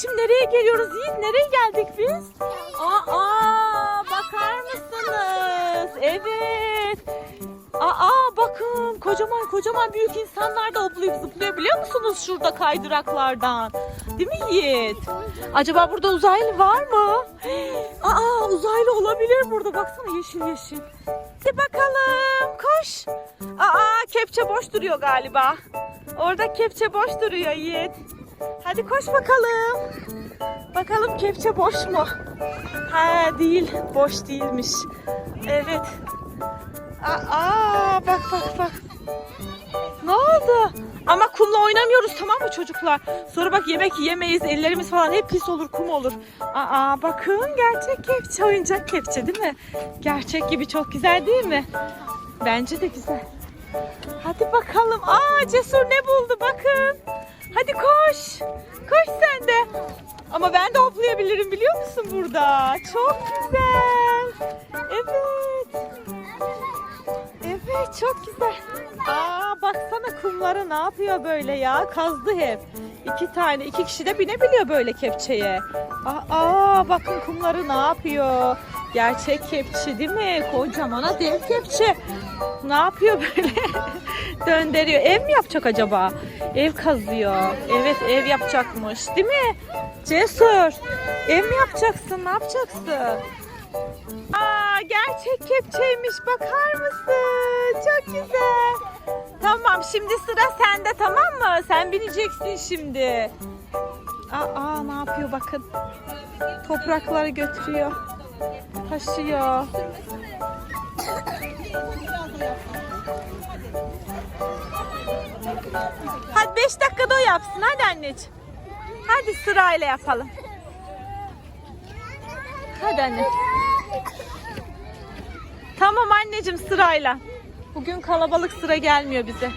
şimdi nereye geliyoruz Yiğit? Nereye geldik biz? Aa, bakar mısınız? Evet. Aa bakın kocaman kocaman büyük insanlar da hoplayıp zıplıyor biliyor musunuz şurada kaydıraklardan? Değil mi Yiğit? Acaba burada uzaylı var mı? Aa uzaylı olabilir burada baksana yeşil yeşil. Hadi bakalım koş. Aa kepçe boş duruyor galiba. Orada kepçe boş duruyor Yiğit. Hadi koş bakalım. Bakalım kepçe boş mu? Ha değil boş değilmiş. Evet. Aa bak bak bak. Ne oldu? Ama kumla oynamıyoruz tamam mı çocuklar? Sonra bak yemek yemeyiz, ellerimiz falan hep pis olur, kum olur. Aa bakın gerçek kepçe, oyuncak kepçe değil mi? Gerçek gibi çok güzel değil mi? Bence de güzel. Hadi bakalım. Aa Cesur ne buldu bakın. Koş. Koş sen de. Ama ben de hoplayabilirim biliyor musun burada? Çok güzel. Evet. Evet çok güzel. Aa baksana kumları ne yapıyor böyle ya? Kazdı hep. İki tane, iki kişi de binebiliyor böyle kepçeye. Aa, aa bakın kumları ne yapıyor? Gerçek kepçe değil mi? Kocamana dev kepçe. Ne yapıyor böyle? Döndürüyor. Ev mi yapacak acaba? Ev kazıyor. Evet ev yapacakmış değil mi? Cesur. Ev mi yapacaksın? Ne yapacaksın? Aa gerçek kepçeymiş bakar mısın? Çok güzel. Tamam şimdi sıra sende tamam mı? Sen bineceksin şimdi. Aa, aa ne yapıyor bakın. Toprakları götürüyor. Taşıyor. Hadi 5 dakikada o yapsın hadi anneciğim. Hadi sırayla yapalım. Hadi anne. Tamam anneciğim sırayla. Bugün kalabalık sıra gelmiyor bize.